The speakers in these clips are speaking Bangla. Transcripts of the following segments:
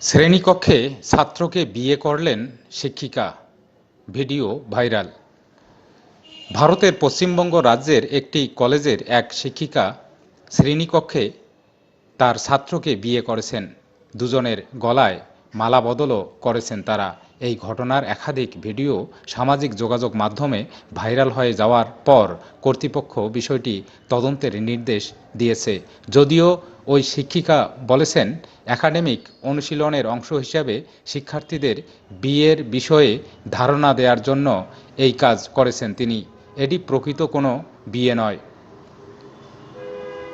শ্রেণীকক্ষে ছাত্রকে বিয়ে করলেন শিক্ষিকা। Video viral. ভারতের পশ্চিমবঙ্গ রাজ্যের একটি কলেজের এক শিক্ষিকা শ্রেণীকক্ষে তার ছাত্রকে বিয়ে করেছেন। দুজনের গলায় মালা বদলও করেছেন তারা। এই ঘটনার একাধিক ভিডিও সামাজিক যোগাযোগ মাধ্যমে ভাইরাল হয়ে যাওয়ার পর কর্তৃপক্ষ বিষয়টি তদন্তের নির্দেশ দিয়েছে। যদিও ওই শিক্ষিকা বলেছেন, একাডেমিক অনুশীলনের অংশ হিসাবে শিক্ষার্থীদের বিয়ের বিষয়ে ধারণা দেওয়ার জন্য এই কাজ করেছেন তিনি। এটি প্রকৃত কোনো বিয়ে নয়।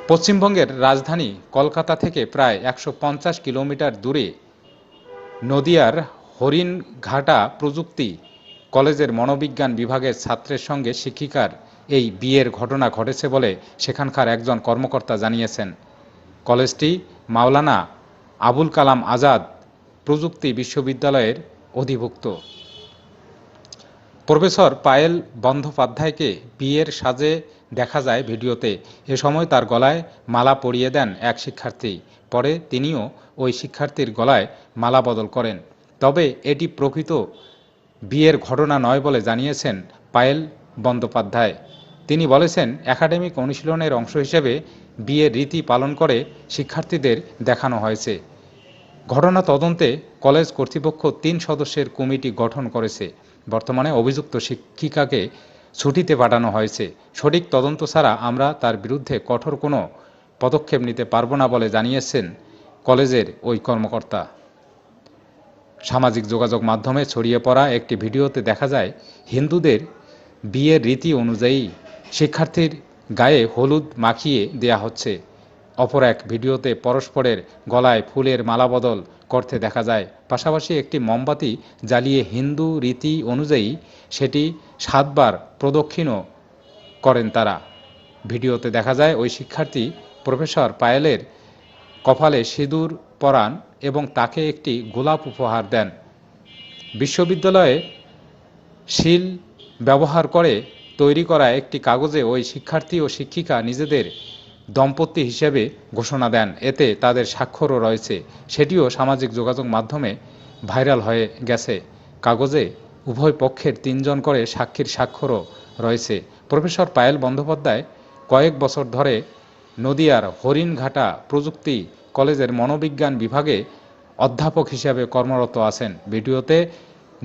পশ্চিমবঙ্গের রাজধানী কলকাতা থেকে প্রায় একশো পঞ্চাশ কিলোমিটার দূরে নদিয়ার হরিণঘাটা প্রযুক্তি কলেজের মনোবিজ্ঞান বিভাগের ছাত্রের সঙ্গে শিক্ষিকার এই বিয়ের ঘটনা ঘটেছে বলে সেখানকার একজন কর্মকর্তা জানিয়েছেন। কলেজটি মাওলানা আবুল কালাম আজাদ প্রযুক্তি বিশ্ববিদ্যালয়ের অধিভুক্ত। প্রফেসর পায়েল বন্দ্যোপাধ্যায়কে বিয়ের সাজে দেখা যায় ভিডিওতে। এ সময় তার গলায় মালা পরিয়ে দেন এক শিক্ষার্থী। পরে তিনিও ওই শিক্ষার্থীর গলায় মালা বদল করেন। তবে এটি প্রকৃত বিয়ের ঘটনা নয় বলে জানিয়েছেন পায়েল বন্দ্যোপাধ্যায়। তিনি বলেছেন, একাডেমিক অনুশীলনের অংশ হিসেবে বিয়ের রীতি পালন করে শিক্ষার্থীদের দেখানো হয়েছে। ঘটনা তদন্তে কলেজ কর্তৃপক্ষ তিন সদস্যের কমিটি গঠন করেছে। বর্তমানে অভিযুক্ত শিক্ষিকাকে ছুটিতে পাঠানো হয়েছে। সঠিক তদন্ত ছাড়া আমরা তার বিরুদ্ধে কঠোর কোনো পদক্ষেপ নিতে পারব না বলে জানিয়েছেন কলেজের ওই কর্মকর্তা। সামাজিক যোগাযোগ মাধ্যমে ছড়িয়ে পড়া একটি ভিডিওতে দেখা যায়, হিন্দুদের বিয়ের রীতি অনুযায়ী শিক্ষার্থীর গায়ে হলুদ মাখিয়ে দেয়া হচ্ছে। অপর এক ভিডিওতে পরস্পরের গলায় ফুলের মালা বদল করতে দেখা যায়। পাশাপাশি একটি মোমবাতি জ্বালিয়ে হিন্দু রীতি অনুযায়ী সেটি সাতবার প্রদক্ষিণও করেন তারা। ভিডিওতে দেখা যায়, ওই শিক্ষার্থী প্রফেসর পায়েলের কপালে সিঁদুর পরান এবং তাকে একটি গোলাপ উপহার দেন। বিশ্ববিদ্যালয়ে শিল ব্যবহার করে তৈরি করা একটি কাগজে ওই শিক্ষার্থী ও শিক্ষিকা নিজেদের দম্পতি হিসেবে ঘোষণা দেন। এতে তাদের স্বাক্ষরও রয়েছে। সেটিও সামাজিক যোগাযোগ মাধ্যমে ভাইরাল হয়ে গেছে। কাগজে উভয় পক্ষের তিনজন করে সাক্ষীর স্বাক্ষরও রয়েছে। প্রফেসর পায়েল বন্দ্যোপাধ্যায় কয়েক বছর ধরে নদিয়ার হরিণঘাটা প্রযুক্তি কলেজের মনোবিজ্ঞান বিভাগে অধ্যাপক হিসেবে কর্মরত আছেন। ভিডিওতে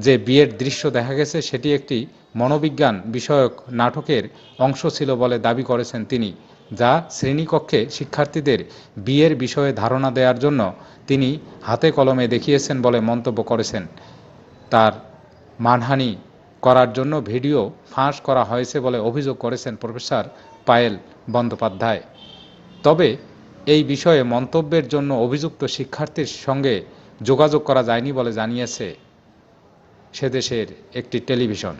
যে বিয়ের দৃশ্য দেখা গেছে সেটি একটি মনোবিজ্ঞান বিষয়ক নাটকের অংশ ছিল বলে দাবি করেছেন তিনি, যা শ্রেণীকক্ষে শিক্ষার্থীদের বিয়ের বিষয়ে ধারণা দেওয়ার জন্য তিনি হাতে কলমে দেখিয়েছেন বলে মন্তব্য করেছেন। তার মানহানি করার জন্য ভিডিও ফাঁস করা হয়েছে বলে অভিযোগ করেছেন প্রফেসর পায়েল বন্দ্যোপাধ্যায়। তবে এই বিষয়ে মন্তব্যের জন্য অভিযুক্ত শিক্ষার্থীর সঙ্গে যোগাযোগ করা যায়নি বলে জানিয়েছে। সে দেশের একটি টেলিভিশন।